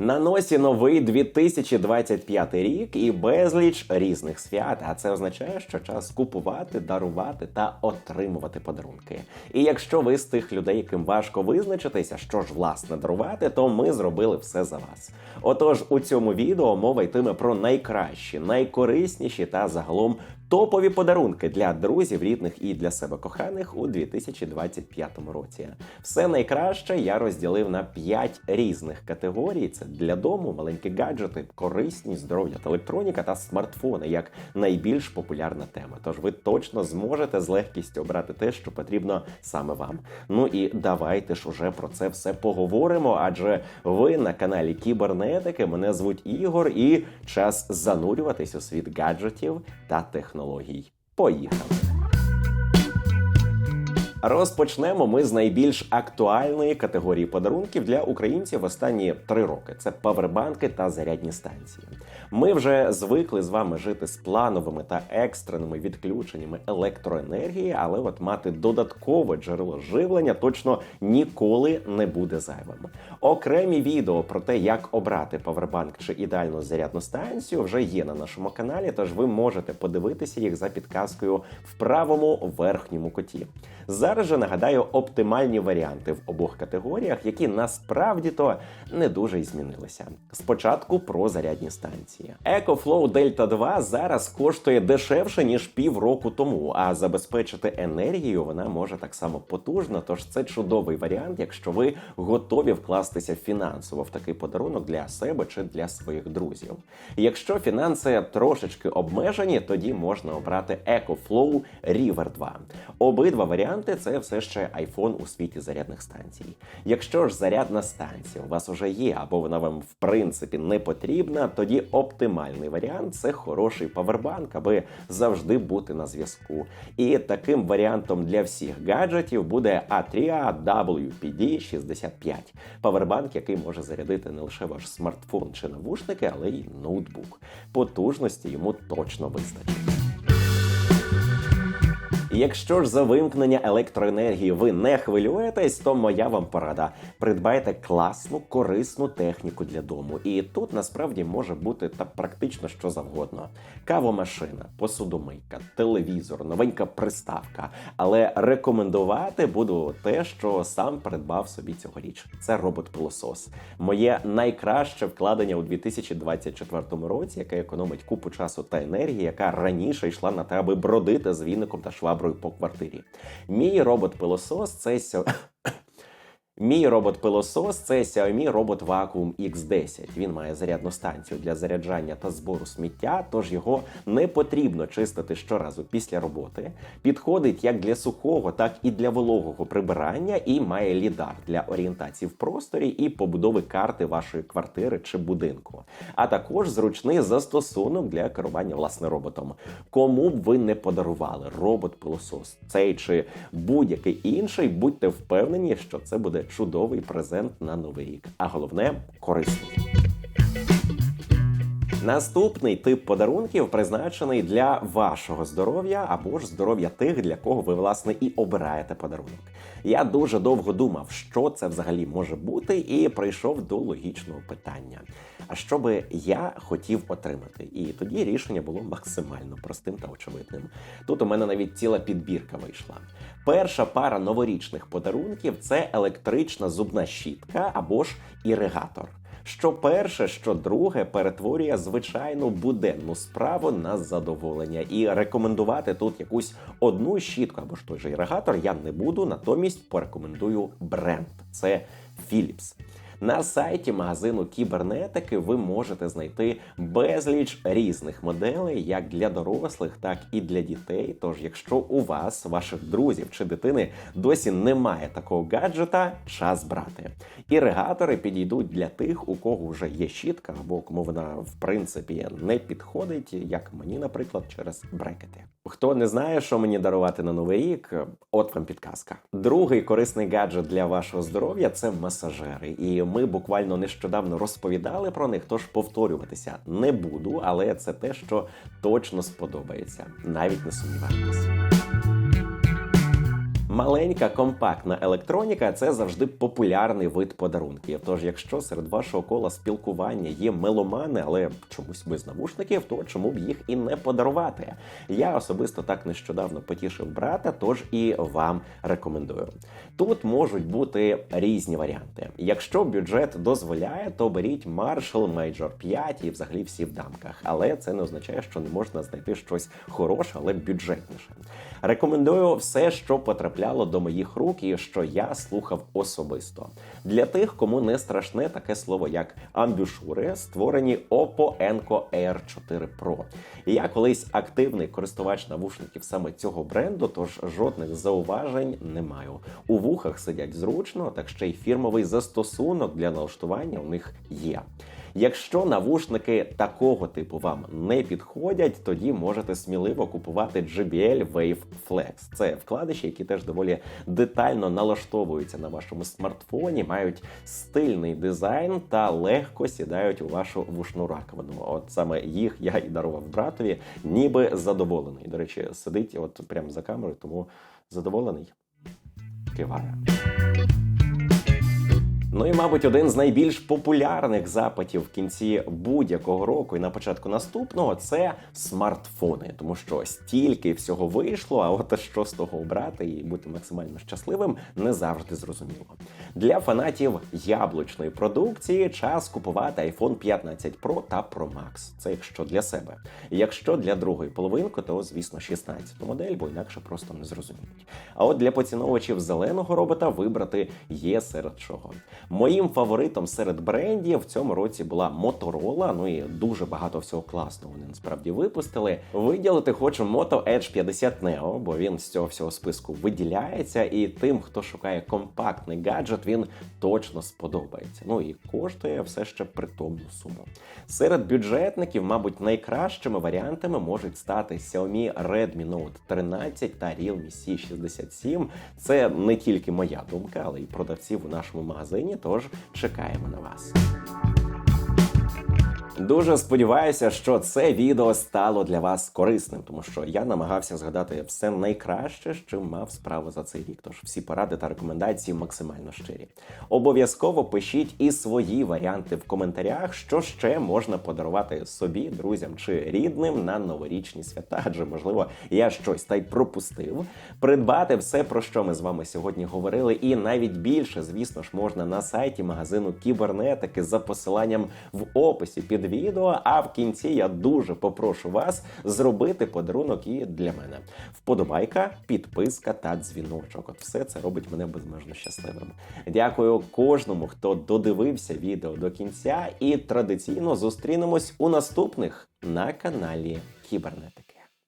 На носі новий 2025 рік і безліч різних свят. А це означає, що час купувати, дарувати та отримувати подарунки. І якщо ви з тих людей, яким важко визначитися, що ж власне дарувати, то ми зробили все за вас. Отож, у цьому відео мова йтиме про найкращі, найкорисніші та загалом топові подарунки для друзів, рідних і для себе коханих у 2025 році. Все найкраще я розділив на 5 різних категорій: це для дому, маленькі гаджети, корисні, здоров'я та електроніка та смартфони як найбільш популярна тема. Тож ви точно зможете з легкістю обрати те, що потрібно саме вам. Ну і давайте ж уже про це все поговоримо. Адже ви на каналі Кібернетики. Мене звуть Ігор, і час занурюватись у світ гаджетів та технологій. Поїхали! Розпочнемо ми з найбільш актуальної категорії подарунків для українців останні три роки: це павербанки та зарядні станції. Ми вже звикли з вами жити з плановими та екстреними відключеннями електроенергії, але от мати додаткове джерело живлення точно ніколи не буде зайвим. Окремі відео про те, як обрати павербанк чи ідеальну зарядну станцію, вже є на нашому каналі, тож ви можете подивитися їх за підказкою в правому верхньому куті. Зараз же нагадаю оптимальні варіанти в обох категоріях, які насправді то не дуже й змінилися. Спочатку про зарядні станції. EcoFlow Delta 2 зараз коштує дешевше ніж півроку тому, а забезпечити енергію вона може так само потужно. Тож це чудовий варіант, якщо ви готові вкластися фінансово в такий подарунок для себе чи для своїх друзів. Якщо фінанси трошечки обмежені, тоді можна обрати EcoFlow River 2. Обидва варіанти це все ще iPhone у світі зарядних станцій. Якщо ж зарядна станція у вас вже є, або вона вам в принципі не потрібна, тоді оптимальний варіант це хороший павербанк, аби завжди бути на зв'язку. І таким варіантом для всіх гаджетів буде Atria WPD65. Павербанк, який може зарядити не лише ваш смартфон чи навушники, але й ноутбук. Потужності йому точно вистачить. Якщо ж за вимкнення електроенергії ви не хвилюєтесь, то моя вам порада: придбайте класну, корисну техніку для дому. І тут насправді може бути та практично що завгодно: кавомашина, посудомийка, телевізор, новенька приставка. Але рекомендувати буду те, що сам придбав собі цьогоріч. Це робот-пилосос. Моє найкраще вкладення у 2024 році, яке економить купу часу та енергії, яка раніше йшла на те, аби бродити з віником та шваброю по квартирі. Мій робот-пилосос це. Мій робот-пилосос це Xiaomi Robot Vacuum X10. Він має зарядну станцію для заряджання та збору сміття, тож його не потрібно чистити щоразу після роботи. Підходить як для сухого, так і для вологого прибирання, і має лідар для орієнтації в просторі і побудови карти вашої квартири чи будинку. А також зручний застосунок для керування власне роботом. Кому б ви не подарували робот-пилосос, цей чи будь-який інший, будьте впевнені, що це буде чудовий презент на новий рік, а головне корисний. Наступний тип подарунків призначений для вашого здоров'я або ж здоров'я тих, для кого ви власне і обираєте подарунок. Я дуже довго думав, що це взагалі може бути, і прийшов до логічного питання. А що би я хотів отримати? І тоді рішення було максимально простим та очевидним. Тут у мене навіть ціла підбірка вийшла. Перша пара новорічних подарунків це електрична зубна щітка або ж іригатор. Що перше, що друге перетворює звичайну буденну справу на задоволення. І рекомендувати тут якусь одну щітку або ж той же іригатор я не буду. Натомість порекомендую бренд. Це Philips. На сайті магазину кібернетики ви можете знайти безліч різних моделей, як для дорослих, так і для дітей. Тож, якщо у вас, ваших друзів чи дитини досі немає такого гаджета, час брати. Іригатори підійдуть для тих, у кого вже є щітка, або кому вона в принципі не підходить, як мені, наприклад, через брекети. Хто не знає, що мені дарувати на новий рік, от вам підказка. Другий корисний гаджет для вашого здоров'я це масажери. І ми буквально нещодавно розповідали про них, тож повторюватися не буду, але це те, що точно сподобається. Навіть не сумнівайтесь. Маленька компактна електроніка це завжди популярний вид подарунків. Тож, якщо серед вашого кола спілкування є меломани, але чомусь без навушників, то чому б їх і не подарувати? Я особисто так нещодавно потішив брата, тож і вам рекомендую. Тут можуть бути різні варіанти. Якщо бюджет дозволяє, то беріть Marshall Major 5 і взагалі всі в дамках. Але це не означає, що не можна знайти щось хороше, але бюджетніше. Рекомендую все, що потрапляло до моїх рук, і що я слухав особисто. Для тих, кому не страшне таке слово, як амбюшури, створені Oppo Enco Air 4 Pro. І я колись активний користувач навушників саме цього бренду, тож жодних зауважень не маю. У вухах сидять зручно, так ще й фірмовий застосунок для налаштування у них є. Якщо навушники такого типу вам не підходять, тоді можете сміливо купувати JBL Wave Flex. Це вкладиші, які теж доволі детально налаштовуються на вашому смартфоні, мають стильний дизайн та легко сідають у вашу вушну раковину. От саме їх я і дарував братові, ніби задоволений. До речі, сидить от прямо за камерою, тому задоволений. Киває. Ну і, мабуть, один з найбільш популярних запитів в кінці будь-якого року і на початку наступного це смартфони, тому що стільки всього вийшло, а от що з того обрати і бути максимально щасливим не завжди зрозуміло. Для фанатів яблучної продукції час купувати iPhone 15 Pro та Pro Max. Це якщо для себе. Якщо для другої половинки, то звісно 16 модель, бо інакше просто не зрозуміють. А от для поціновувачів зеленого робота вибрати є серед чого. Моїм фаворитом серед брендів в цьому році була Motorola, Ну і дуже багато всього класного вони насправді випустили. Виділити хочу Moto Edge 50 Neo, бо він з цього всього списку виділяється, і тим, хто шукає компактний гаджет, він точно сподобається. Ну і коштує все ще притомну суму. Серед бюджетників, мабуть, найкращими варіантами можуть стати Xiaomi Redmi Note 13 та Realme C67. Це не тільки моя думка, але й продавців у нашому магазині. Тож чекаємо на вас. Дуже сподіваюся, що це відео стало для вас корисним, тому що я намагався згадати все найкраще, чим мав справу за цей рік. Тож всі поради та рекомендації максимально щирі. Обов'язково пишіть і свої варіанти в коментарях, що ще можна подарувати собі, друзям чи рідним на новорічні свята. Адже можливо я щось та й пропустив. Придбати все, про що ми з вами сьогодні говорили, і навіть більше, звісно ж, можна на сайті магазину кібернетики за посиланням в описі під відео. А в кінці я дуже попрошу вас зробити подарунок і для мене. Вподобайка, підписка та дзвіночок. От все це робить мене безмежно щасливим. Дякую кожному, хто додивився відео до кінця, і традиційно зустрінемось у наступних на каналі Кібернетики.